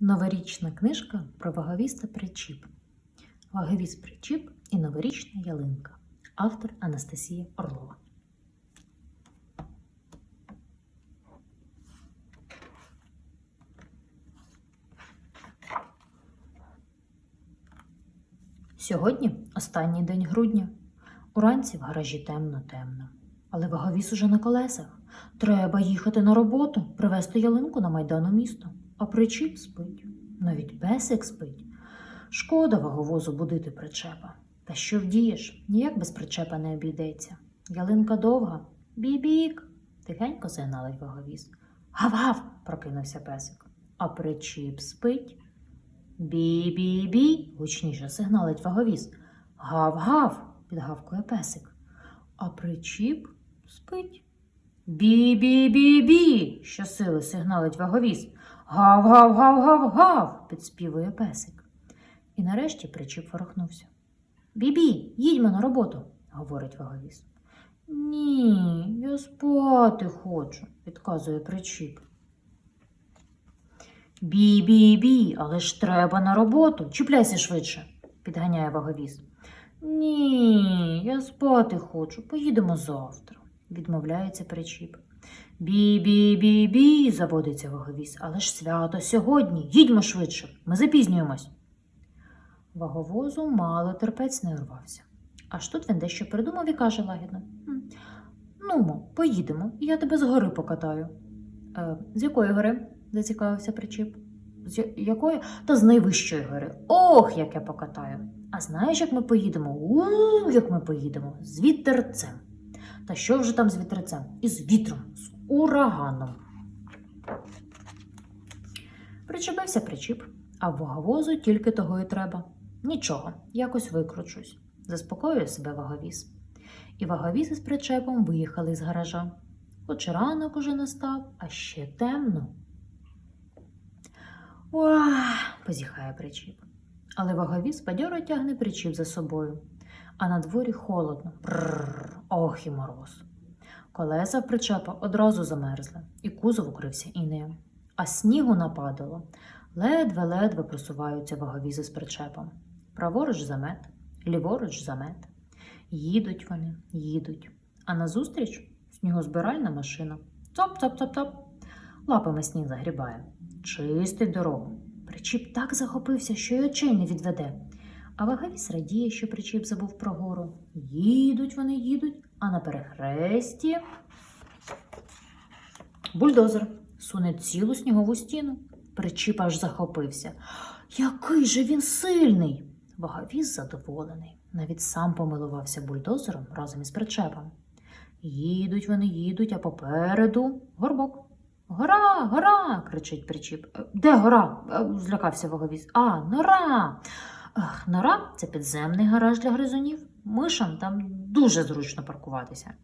Новорічна книжка про ваговіст та причіп. Ваговіст причіп і новорічна ялинка. Автор Анастасія Орлова. Сьогодні останній день грудня. Уранці в гаражі темно-темно. Але ваговіс уже на колесах. Треба їхати на роботу, привезти ялинку на майдан у місто. А причіп спить. Навіть песик спить. Шкода ваговозу будити причепа. Та що вдієш? Ніяк без причепа не обійдеться. Ялинка довга. Бібік. Тихенько сигналить ваговіз. Гав-гав. прокинувся песик. А причіп спить. Бі-бі-бі. гучніше сигналить ваговіз. Гав-гав. підгавкує песик. А причіп спить. Бі-бі-бі-бі. щосили сигналить ваговіз. Гав-гав-гав-гав-гав. підспівує песик. І нарешті причіп ворухнувся. Бібі, їдьмо на роботу, говорить ваговіз. Ні, я спати хочу, відказує причіп. Бі-бі-бі, але ж треба на роботу. Чіпляйся швидше, підганяє ваговіз. Ні, я спати хочу, поїдемо завтра, відмовляється причіп. Бі-бі-бі-бі, заводиться ваговіз, але ж свято сьогодні. Їдьмо швидше, ми запізнюємось. Ваговозу мало терпець не урвався. Аж тут він дещо придумав і каже лагідно: Нумо, поїдемо, я тебе з гори покатаю. Е, з якої гори? зацікавився причіп. З якої? Та з найвищої гори. Ох, як я покатаю. А знаєш, як ми поїдемо? У, як ми поїдемо? З вітерцем. Та що вже там з вітерцем? Із вітром, з ураганом. Причепився причіп, а ваговозу тільки того і треба. Нічого, якось викручусь, заспокоює себе ваговіз. І ваговіз із причепом виїхали з гаража. Хоч ранок уже настав, а ще темно. Уах, позіхає причіп. Але ваговіз бадьоро тягне причіп за собою, а на дворі холодно. Бррр, ох і мороз. Колеса в причепа одразу замерзли, і кузов укрився інеєм. А снігу нападало. Ледве-ледве просуваються ваговізи з причепом. Праворуч замет, ліворуч замет. Їдуть вони, їдуть. А назустріч снігозбиральна машина. Цоп-цоп-цоп-цоп. Лапами сніг загрібає. Чистить дорогу. Причіп так захопився, що й очей не відведе. А ваговіс радіє, що причіп забув про гору. Їдуть вони, їдуть, а на перехресті бульдозер суне цілу снігову стіну. Причіп аж захопився. Який же він сильний! Ваговіз задоволений. Навіть сам помилувався бульдозером разом із причепом. Їдуть вони, їдуть, а попереду горбок. Гора, гора. кричить причіп. «Е, Де гора? Е, злякався ваговіз. А, нора. Нора це підземний гараж для гризунів. Мишам там дуже зручно паркуватися.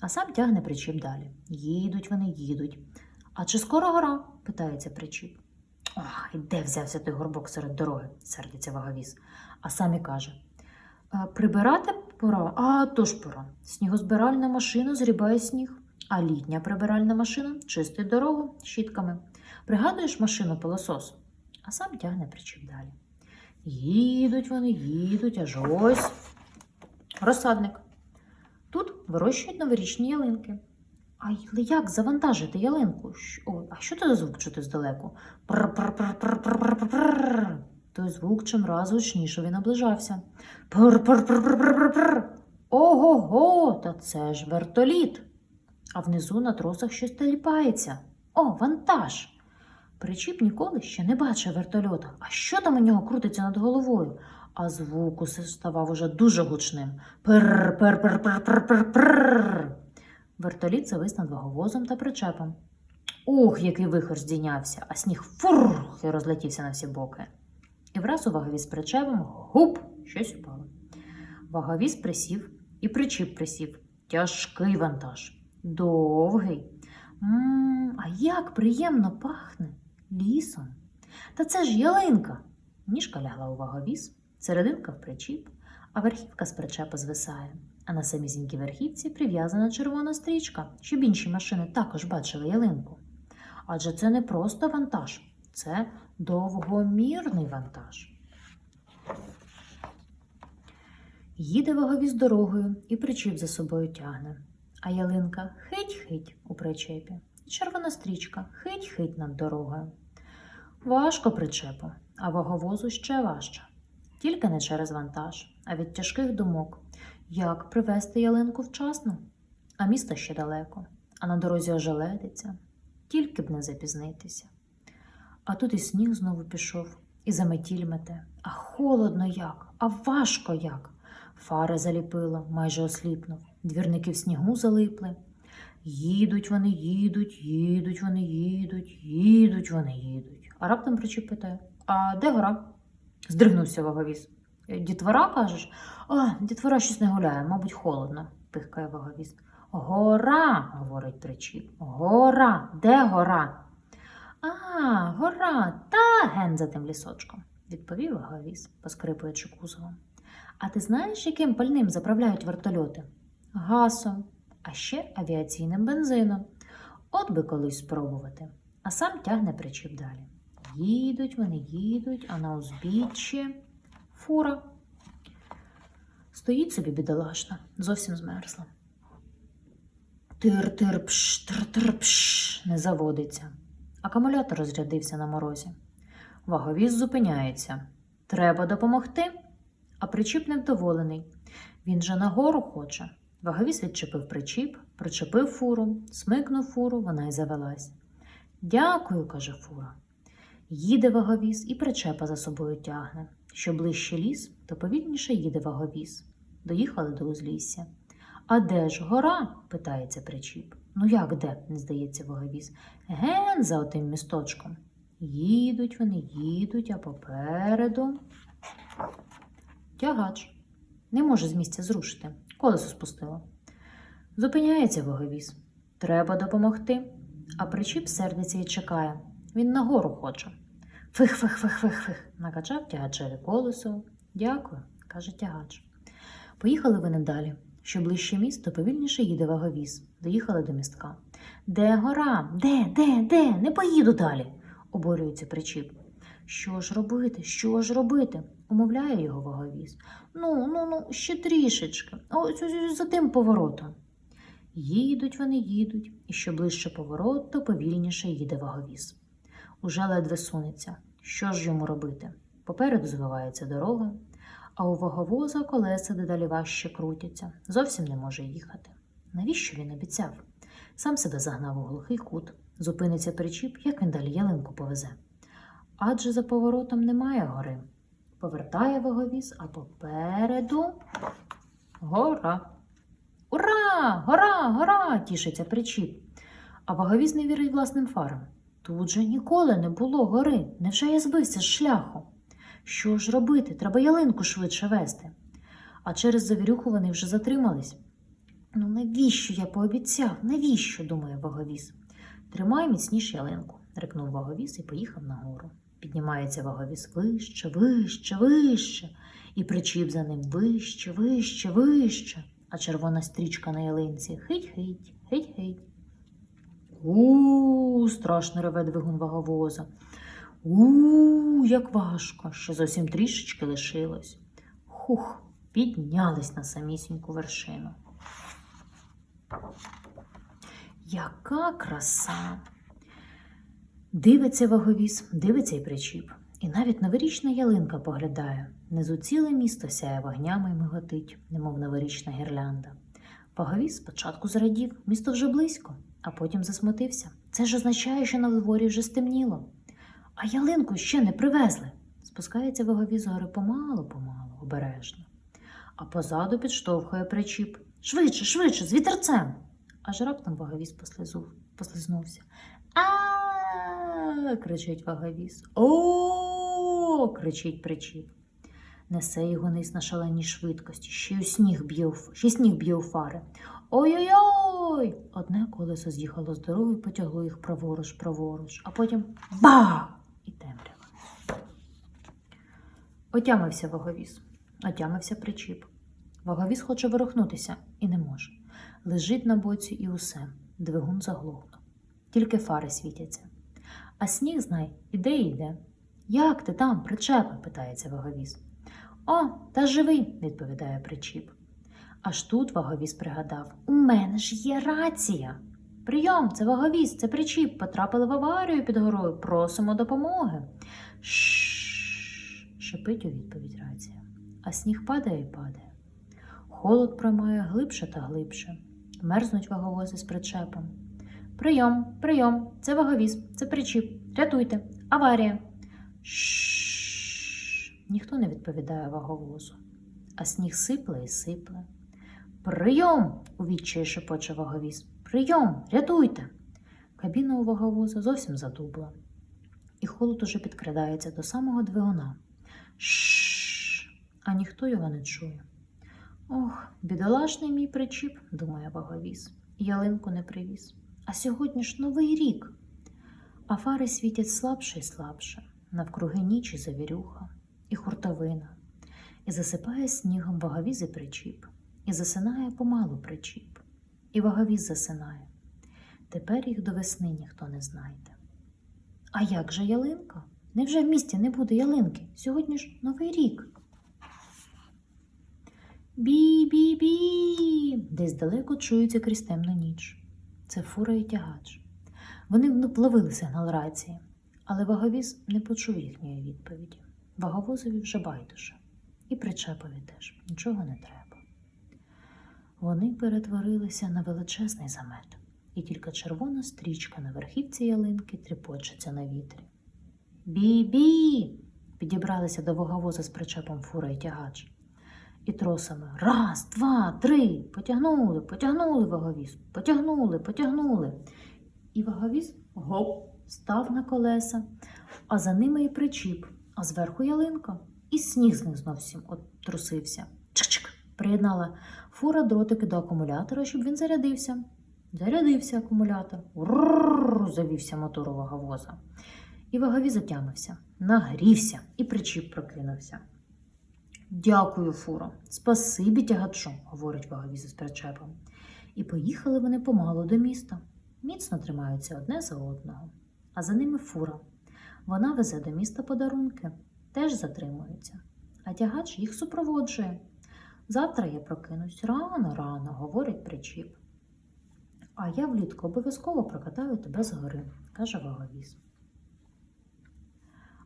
А сам тягне причіп далі. Їдуть вони, їдуть. А чи скоро гора? питається причіп. Ох, і де взявся той горбок серед дороги, сердиться ваговіз. А сам і каже: «Е, Прибирати пора, а то ж пора. Снігозбиральна машина зрібає сніг, а літня прибиральна машина чистить дорогу щітками. Пригадуєш машину пилосос? А сам тягне причіп далі. Їдуть вони, їдуть, аж ось розсадник. Тут вирощують новорічні ялинки. А як завантажити ялинку? О, а що це за звук чути здалеку? Пр-пр-пр-пр-пр-пр-пр. Той звук чимраз гучніше він наближався. Пр-пр-пр-пр-пр-пр. Ого-го, та це ж вертоліт. А внизу на тросах щось теліпається. О, вантаж. Причіп ніколи ще не бачив вертольота. А що там у нього крутиться над головою? А звук усе ставав уже дуже гучним. Пр-пр-пр-пр-пр-пр. Вертоліт завис над ваговозом та причепом. Ух, який вихор здійнявся, а сніг фурх і розлетівся на всі боки. І враз у ваговіз причепом гуп, щось упало. Ваговіз присів і причіп присів. Тяжкий вантаж. Довгий. м а як приємно пахне лісом. Та це ж ялинка. Ніжка лягла у ваговіз, серединка в причіп, а верхівка з причепа звисає. А на самісінькій верхівці прив'язана червона стрічка, щоб інші машини також бачили ялинку. Адже це не просто вантаж, Це довгомірний вантаж. Їде ваговіз дорогою і причіп за собою тягне. А ялинка хить-хить у причепі. Червона стрічка хить-хить над дорогою. Важко причепу, а ваговозу ще важче. Тільки не через вантаж, а від тяжких думок. Як привезти ялинку вчасно? А місто ще далеко, а на дорозі ожеледиться, тільки б не запізнитися. А тут і сніг знову пішов, і заметіль мете. А холодно як, а важко як. Фари заліпило, майже осліпнув. Двірники в снігу залипли. Їдуть вони, їдуть, їдуть вони, їдуть, їдуть вони, їдуть. А раптом причіп питає: А де гора? Здригнувся ваговіз. «Е, Дітвора, кажеш? А, дітвора щось не гуляє, мабуть, холодно, пихкає ваговіз. Гора, говорить причіп. Гора, де гора? А, гора, та ген за тим лісочком, відповів ваговіз, поскрипуючи кузовом. А ти знаєш, яким пальним заправляють вертольоти? Гасом, а ще авіаційним бензином. От би колись спробувати. А сам тягне причіп далі. Їдуть вони, їдуть, а на узбіччі фура. Стоїть собі бідолашна, зовсім змерзла. Тир-тир пш, тир-тир пш, не заводиться. Акумулятор розрядився на морозі. Ваговіз зупиняється. Треба допомогти. А причіп невдоволений. Він же нагору хоче. Ваговіз відчепив причіп, причепив фуру, смикнув фуру, вона й завелась. Дякую, каже фура. Їде ваговіз і причепа за собою тягне. Що ближче ліс, то повільніше їде ваговіз. Доїхали до узлісся. А де ж гора? питається причіп. Ну як де? не здається ваговіз. Ген за отим місточком. Їдуть вони, їдуть, а попереду. Тягач. Не може з місця зрушити. Колесо спустило. Зупиняється ваговіз. Треба допомогти. А причіп сердиться і чекає. Він нагору хоче. Фих, фих, фих, фих, фих. Накачав тягачеві колесо. Дякую, каже тягач. Поїхали вони далі. Що ближче міст, то повільніше їде ваговіз. Доїхали до містка. Де гора? Де, де, де? Не поїду далі, обурюється причіп. Що ж робити? Що ж робити? умовляє його ваговіз. Ну, ну, ну, ще трішечки. Ось ось ось за тим поворотом. Їдуть вони, їдуть, і що ближче поворот, то повільніше їде ваговіз. Уже ледве сунеться. Що ж йому робити? Попереду звивається дорога, а у ваговоза колеса дедалі важче крутяться, зовсім не може їхати. Навіщо він обіцяв? Сам себе загнав у глухий кут, зупиниться причіп, як він далі ялинку повезе. Адже за поворотом немає гори. Повертає ваговіз, а попереду гора. Ура! Гора, гора! тішиться причіп. А ваговіз не вірить власним фарам. Тут же ніколи не було гори. Невже я збився з шляху? Що ж робити? Треба ялинку швидше вести. А через завірюху вони вже затримались. Ну навіщо я пообіцяв? Навіщо? думає ваговіз. Тримай міцніше ялинку, рикнув ваговіз і поїхав нагору. Піднімається ваговіз вище, вище, вище, і причіп за ним вище, вище, вище, а червона стрічка на ялинці хить-хить, хить-хить. У, страшно реве двигун ваговоза. У, як важко, ще зовсім трішечки лишилось. Хух, піднялись на самісіньку вершину. Яка краса! Дивиться ваговіз, дивиться й причіп. І навіть новорічна ялинка поглядає. Внизу ціле місто сяє вогнями й миготить, немов новорічна гірлянда. Ваговіз спочатку зрадів, місто вже близько, а потім засмутився. Це ж означає, що на дворі вже стемніло. А ялинку ще не привезли. Спускається ваговіз з гори помалу-помалу, обережно. А позаду підштовхує причіп. Швидше, швидше, з вітерцем. Аж раптом ваговіз послизнувся. А кричить ваговіз. О, кричить причіп. Несе його низ на шаленій швидкості, ще й сніг б'є ще сніг б'є у фари. Ой-ой-ой! Одне колесо з'їхало з дороги, потягло їх праворуч, праворуч, а потім бах! І темрява. Отямився ваговіз, отямився причіп. Ваговіз хоче ворухнутися і не може. Лежить на боці і усе. Двигун заглохнув. Тільки фари світяться. А сніг, знай, іде і йде. Як ти там, причепа? питається ваговіз. О, та живий, відповідає причіп. Аж тут ваговіз пригадав: У мене ж є рація. Прийом, це ваговіз, це причіп. Потрапили в аварію під горою. Просимо допомоги. Шш, шипить у відповідь рація. А сніг падає і падає. Холод проймає глибше та глибше. Мерзнуть ваговози з причепом. Прийом, прийом, це ваговіз, це причіп. Рятуйте, аварія. Шш. Ніхто не відповідає ваговозу, а сніг сипле і сипле. Прийом! у відчаї шепоче ваговіз. Прийом, рятуйте. Кабіна у ваговоза зовсім задубла, і холод уже підкрадається до самого двигуна. Шш, а ніхто його не чує. Ох, бідолашний мій причіп, думає ваговіз, ялинку не привіз. А сьогодні ж новий рік. А фари світять слабше і слабше, навкруги ніч і завірюха, і хуртовина, і засипає снігом ваговіз і причіп, і засинає помалу причіп, і ваговіз засинає. Тепер їх до весни ніхто не знайде. А як же ялинка? Невже в місті не буде ялинки? Сьогодні ж новий рік. Бі-бі-бі. Десь далеко чується крізь темну ніч. Це фура і тягач. Вони вловили сигнал рації, але ваговіз не почув їхньої відповіді. Ваговозові вже байдуже, і причепові теж нічого не треба. Вони перетворилися на величезний замет, і тільки червона стрічка на верхівці ялинки тріпочеться на вітрі. Бі-бі! підібралися до ваговоза з причепом фура і тягач. І тросами раз, два, три. Потягнули, потягнули ваговіз, потягнули, потягнули. І ваговіз гоп став на колеса, а за ними і причіп, а зверху ялинка, і сніг з них зовсім трусився. Чик-чик, приєднала фура дротики до акумулятора, щоб він зарядився. Зарядився акумулятор, Уррррр, завівся мотор у. І ваговіз затямився, нагрівся, і причіп прокинувся. Дякую, фуро, спасибі тягачу, говорить ваговіз із причепом. І поїхали вони помалу до міста. Міцно тримаються одне за одного, а за ними фура. Вона везе до міста подарунки, теж затримується, а тягач їх супроводжує. Завтра я прокинусь рано, рано, говорить причіп. А я влітку обов'язково прокатаю тебе з гори, каже ваговіз.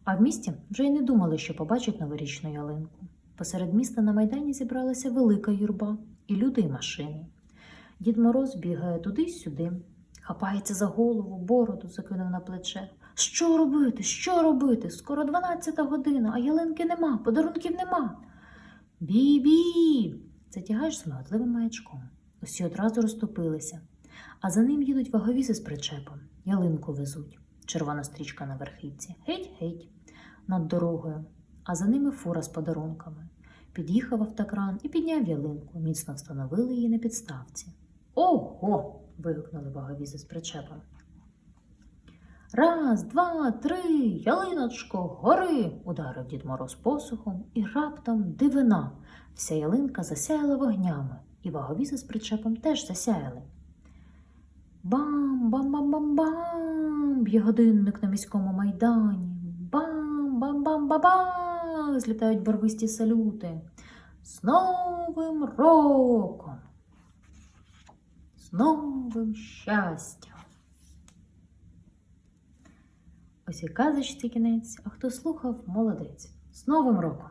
А в місті вже й не думали, що побачать новорічну ялинку. Посеред міста на майдані зібралася велика юрба, і люди, і машини. Дід Мороз бігає туди й сюди, хапається за голову, бороду закинув на плече. Що робити? Що робити? Скоро дванадцята година, а ялинки нема, подарунків нема. Бі-бі! Це тягач з миготливим маячком. Усі одразу розступилися, а за ним їдуть ваговізи з причепом, ялинку везуть. Червона стрічка на верхівці. Геть-геть над дорогою, а за ними фура з подарунками. Під'їхав автокран і підняв ялинку, міцно встановили її на підставці. Ого! вигукнули ваговізи з причепом. Раз, два, три, ялиночко, гори. ударив дід Мороз посухом, і раптом дивина. Вся ялинка засяяла вогнями, і ваговізи з причепом теж засяяли. Бам, бам, бам, бам, бам, б'є годинник на міському майдані. Бам, бам, бам, бам, бам, злітають барвисті салюти. З Новим роком! З новим щастям! Ось і казочці кінець, а хто слухав, молодець. З Новим роком!